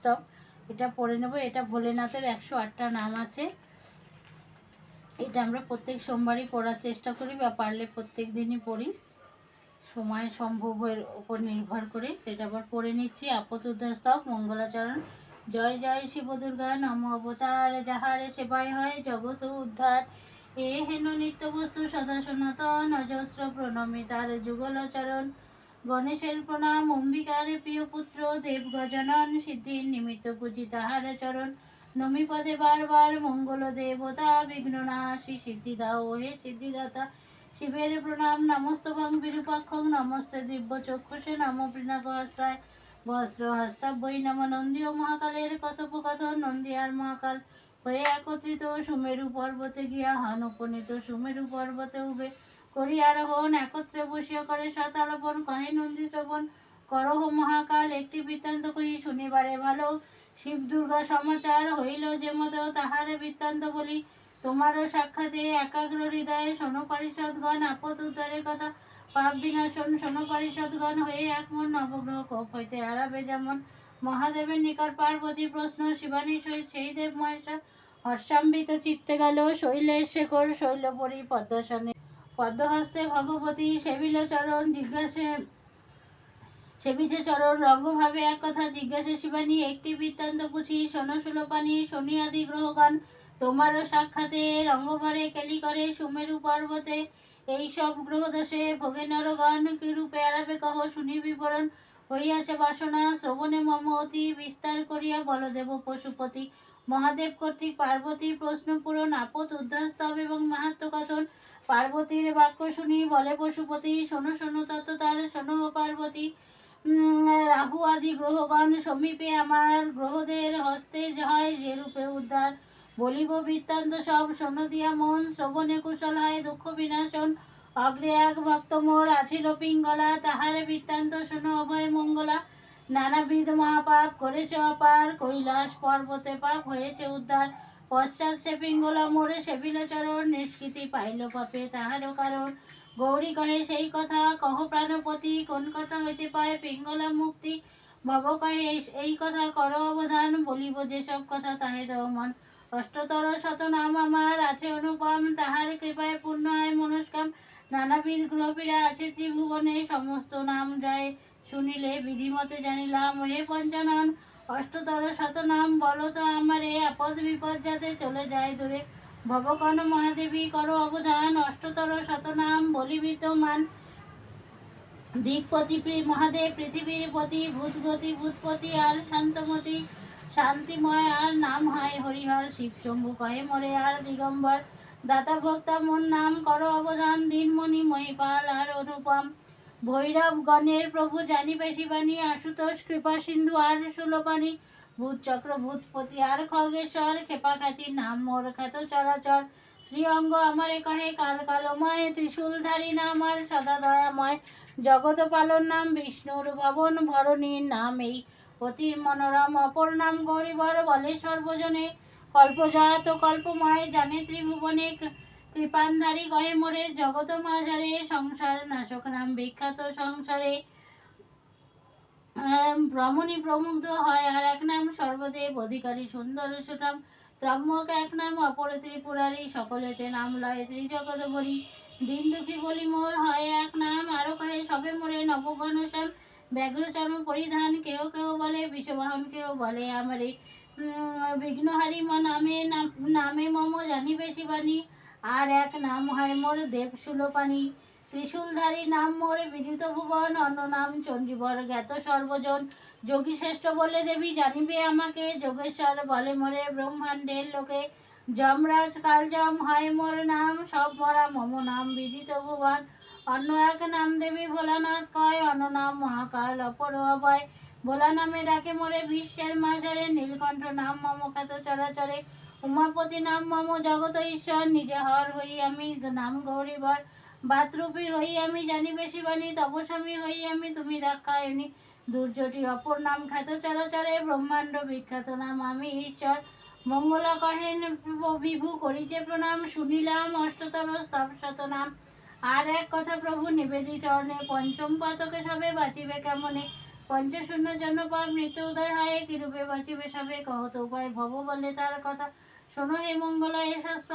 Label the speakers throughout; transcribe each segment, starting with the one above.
Speaker 1: Stop এটা পড়ে নেব। এটা ভোলেনাথের একশো আটটা নাম আছে। এটা আমরা প্রত্যেক সোমবারই পড়ার চেষ্টা করি বা পারলে প্রত্যেক দিনই পড়ি। সময় সম্ভবের উপর নির্ভর করে। এটা আবার পড়ে নিচ্ছি। আপত উদ্ধাস্তব মঙ্গলাচরণ। জয় জয় শিব দুর্গা নম অবতার। যাহারে সেবায় হয় জগত উদ্ধার। এ হেন নিত্য বস্তু সদা সনাতন। অজস্র প্রণমী তার যুগলচরণ গণেশের প্রণাম, অম্বিকার প্রিয় পুত্র, দেব গজানন সিদ্ধির নিমিত্ত পূজি তাহার চরণ। নমি পদে বারবার মঙ্গল দেবতা, বিঘ্ন নাশি সিদ্ধি দাও হে সিদ্ধিদাতা। শিবের প্রণাম, নমস্তভং বিরূপাক্ষং, নমস্তে দিব্য চক্ষুষে, নম পিনাকহস্তায় বস্ত্র হস্তাবৈ নম নন্দী ও মহাকালের কথোপকথন নন্দী আর মহাকাল। হয়ে একত্রিত সুমেরু পর্বতে গিয়া হন উপনীত সুমেরু পর্বতে উবে। করি আরোহণ, একত্রে বসিয়া করে শতালোপন কহে নন্দিতবন করহ মহাকাল, একটি বৃত্তান্ত কহি শুনিবারে ভালো। শিব দুর্গা সমাচার হইল যে মত, তাহারে বৃত্তান্ত বলি। তোমারও সাক্ষাতে একাগ্র হৃদয়ে শোনো পরিষদগণ আপদ উদ্ধারের কথা, পাপ বিনাশন শোনো পরিষদগণ হয়ে এক মন নবগ্রহ কোপ হইতে হারাবে যেমন মহাদেবের নিকট পার্বতী প্রশ্ন, শিবানী সহিত সেই দেব মহেশ্বর হর্ষাম্বিত চিত্তে গেল শৈলের শেখর শৈলপরি পদ্মাসনে পদ্মহস্তে ভগবতী সেবিল চরণ জিজ্ঞাসে, সেবিছে চরণ রঙ্গভাবে এক কথা জিজ্ঞাসা, শিবানী, একটি বৃত্তান্ত পুছি, শোনো সুলোপানি শনি আদি গ্রহগণ, তোমারও সাক্ষাতে রঙ্গভরে কেলি করে সুমেরু পর্বতে। এই সব গ্রহদশে ভোগে নরগণ কি রূপে আরাবে কহ, শুনি বিবরণ, হইয়াছে বাসনা, শ্রবণে মম অতি বিস্তার করিয়া বলদেব পশুপতি। মহাদেব কর্তৃক পার্বতী প্রশ্ন পূরণ, আপদ উদ্ধারস্তব এবং মাহাত্ম কথন পার্বতীর বাক্য শুনি, বলে পশুপতি, শোনো শোনো তত্ত্ব তার, শোনো পার্বতী। রাহু আদি গ্রহগণ সমীপে আমার গ্রহদের হস্তে হয় যে রূপে উদ্ধার। বলিব, বৃত্তান্ত সব, শোনো দিয়া মন, শ্রবণে কুশল হয়, দুঃখ বিনাশন। অগ্রে এক ভক্ত মোর, আছিল পিঙ্গলা, তাহার বৃত্তান্ত শোনো, অভয় মঙ্গলা। নানাবিধ মহাপাপ করেছে অপার, কৈলাস পর্বতে পাপ হয়েছে উদ্ধার। পশ্চাৎ সে পিঙ্গলা মোরে সেবিল চরণ নিষ্কৃতি পাইল পাপে তাহারও কারণ। গৌরী কহে, সেই কথা কহ প্রাণপতি, কোন কথা হইতে পায় পিঙ্গলা মুক্তি? ভব কহে এই- কথা কর অবধান, বলিব যেসব কথা তাহে দেও মন অষ্টতর শত নাম আমার আছে অনুপম, তাহার কৃপায় পূর্ণ হয় মনস্কাম নানাবিধ গ্রহপীড়া আছে, ত্রিভুবনে সমস্ত নাম যায় শুনিলে, বিধিমতে জানিলাম, হে পঞ্চানন, অষ্টতর শত নাম বলো তো আমারে আপদ বিপদ যাতে চলে যায় দূরে। ভবকন মহাদেবী, করো অবদান, অষ্টতর শত নাম বলিবি তো মান দিকপতি মহাদেব, পৃথিবীর পতি, ভূতগতি, ভূতপতি, আর শান্তমতি। শান্তিময় আর নাম হয় হরিহর শিব শম্ভু কহে মরে আর দিগম্বর। দাতা ভক্তা, মন নাম করো অবদান, দিনমণি মহিপাল আর অনুপম। ভৈরব গণের প্রভু জানিবে শিবানী, আশুতোষ, কৃপা সিন্ধু আর সুলোপানি। ভূত চক্র, ভূতপতি আর খগেশ্বর খেপা খ্যাতি নাম মোর খ্যাত চরাচর। শ্রী অঙ্গ আমারে কহে, কাল কালময় ত্রিশূলধারী নাম আর সদা দয়াময়। জগত পালন নাম, বিষ্ণুর ভবন, ভরণীর নাম এই। অতির মনোরম অপর নাম গৌরীবর, বলে সর্বজনে। কল্পজাত কল্পময় জানে ত্রিভুবনে কৃপান্ধারী কহে মোরে জগত মাঝারে সংসার নাশক নাম বিখ্যাত সংসারে। আম, রমণী প্রমুগ্ধ হয় আর এক নাম সর্বদেব অধিকারী সুন্দর সুঠাম। ত্রম্যক এক নাম অপর ত্রিপুরারি সকলেতে নাম লয় ত্রিজগত বলি দিন দুঃখী বলি মোর হয় এক নাম আরও কহে সবে মোরে নবঘনশ্যাম ব্যাঘ্র চর্ম পরিধান কেউ কেউ বলে বিশ্ববাহন কেউ বলে আমারে। বিঘ্নহারি ম নামে নাম- মম জানিবে শিবানী, আর এক নাম হয় মোর দেব সুলোপানি। ত্রিশূলধারী নাম মোর বিদিত ভুবন, অন্য নাম চণ্ডীবর জ্ঞাত সর্বজন। যোগী শ্রেষ্ঠ বলে দেবী জানিবে আমাকে, যোগেশ্বর বলে মোরে ব্রহ্মাণ্ডের লোকে। যমরাজ কালযম হয় মোর নাম, সব মরা মম নাম বিদিত ভুবন। অন্য এক নাম দেবী ভোলানাথ কয়, অন্য নাম মহাকাল অপর অভয় ভোলা নামে ডাকে মোরে বিশ্বের মাঝারে নীলকণ্ঠ নাম মম খ্যাত চরাচরে। উমাপতি নাম মম জগত ঈশ্বর, নিজে হর হই আমি, নাম গৌরীবর। বাতরূপী হই আমি জানিবে শিবানী তপস্বামী হই আমি, তুমি দাক্ষায়ণী দুর্যটি অপর নাম খ্যাত চরাচরে, ব্রহ্মাণ্ড বিখ্যাত নাম আমি, ঈশ্বর। মঙ্গলা কহেন, বিভু করিছে প্রণাম, শুনিলাম, অষ্টতর স্তবশত নাম। আর এক কথা প্রভু নিবেদি চরণে পঞ্চম পাতকে সবে বাঁচিবে কেমনে? পঞ্চশূন্য জন্য পাপ মৃত্যু উদয় হয়, কিরূপে বাঁচিবে সবে? কহত উপায়, ভব বলে তার কথা। শোনো হে মঙ্গলা এ শাস্ত্র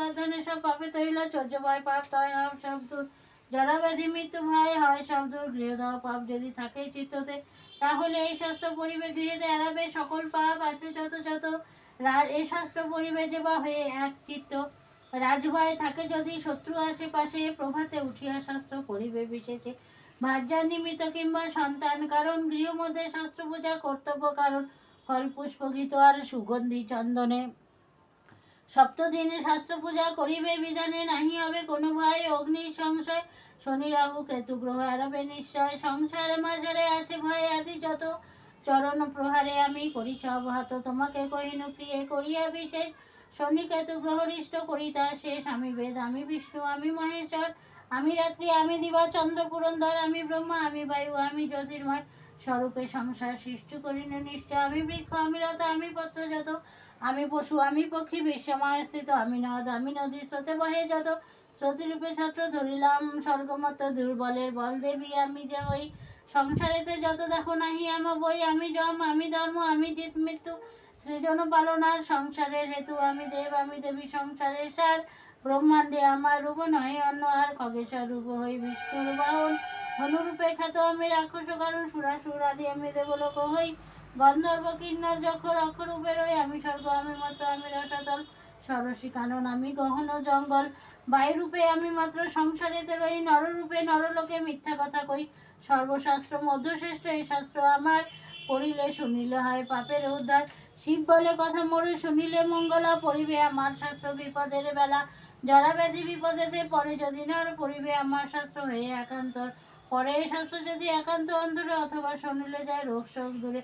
Speaker 1: সব পাপে তৈল চর্য ভয় পাপ, তয় হও সব দূর। জরা ব্যাধি মৃত্যু ভয় হয়, সব দূর। গৃহ দেওয়া পাপ যদি থাকে চিত্ততে, তাহলে এই শাস্ত্র পরিবে গৃহেতে এড়াবে। সকল পাপ আছে যত যত। এই শাস্ত্র পরিবে যে বা হয়ে এক চিত্ত। রাজভয় থাকে যদি শত্রু আশেপাশে, প্রভাতে উঠিয়া শাস্ত্র পরিবে বিশেষে। ভার্যার নিমিত্ত কিংবা সন্তান, কারণ গৃহ মধ্যে শাস্ত্র পূজা কর্তব্য, কারণ ফল পুষ্প গীত আর সুগন্ধি চন্দনে। সপ্তদিনে শাস্ত্র পূজা করিবে, বিধানে নাহি হবে কোনো ভয়, অগ্নির সংশয়, শনি, রাহু, কেতু গ্রহ আরবে নিশ্চয়, সংসার মাঝারে আছে ভয় আদি যত চরণ প্রহারে আমি করি সব হাত, তোমাকে কহিনু প্রিয়ে করিয়া বিশেষ, শনি, কেতু গ্রহরিষ্ট করিতা শেষ, আমি বেদ, আমি বিষ্ণু, আমি মহেশ্বর আমি রাত্রি, আমি দিবা, চন্দ্র পুরন্দর আমি ব্রহ্মা, আমি বায়ু, আমি জ্যোতির্ময় স্বরূপে সংসার সৃষ্টি করিন নিশ্চয়। আমি বৃক্ষ, আমি লতা, আমি পত্র যত আমি পশু, আমি পক্ষী বিশ্বময় স্থিত আমি নদ, আমি নদী, স্রোতে বহে যত। স্রোতিরূপে ছাত্র ধরিলাম স্বর্গমত দুর্বলের বল দেবী, আমি যে হই সংসারেতে যত দেখো নাহি আমার বই, আমি জম, আমি ধর্ম, আমি জিত মৃত্যু, সৃজন পালনার সংসারের হেতু, আমি দেব, আমি দেবী, সংসারের সার ব্রহ্মাণ্ডে আমার রূপ নয় অন্য আর খগেশ্বর রূপ হই বিষ্ণুর বাহন। হনুরূপে খ্যাত আমি রাক্ষস, কারণ সুরাসুর আদি আমি দেবলোক হই। গন্ধর্ব কিন্নর যখর অক্ষরূপে রই আমি স্বর্গ, আমি মত আমি রসাতল। সরসী কানন, আমি গহন, জঙ্গল। বায়ুরূপে আমি মাত্র সংসারেতে রই, নররূপে নরলোকে মিথ্যা কথা কই। সর্বশাস্ত্র, মধ্যশ্রেষ্ঠ এই শাস্ত্র আমার। পড়িলে শুনিলে, হয় পাপের উদ্ধার। শিব বলে কথা মোরে শুনিলে মঙ্গলা পড়িবে আমার শাস্ত্র বিপদের বেলা। জরা ব্যাধি বিপদেতে পরে যদি না আর পড়িবে আমার শাস্ত্র হয়ে একান্তর। পরে এই শাস্ত্র যদি একান্ত অন্তরে অথবা শুনিলে যায় রোগ শোক দূরে।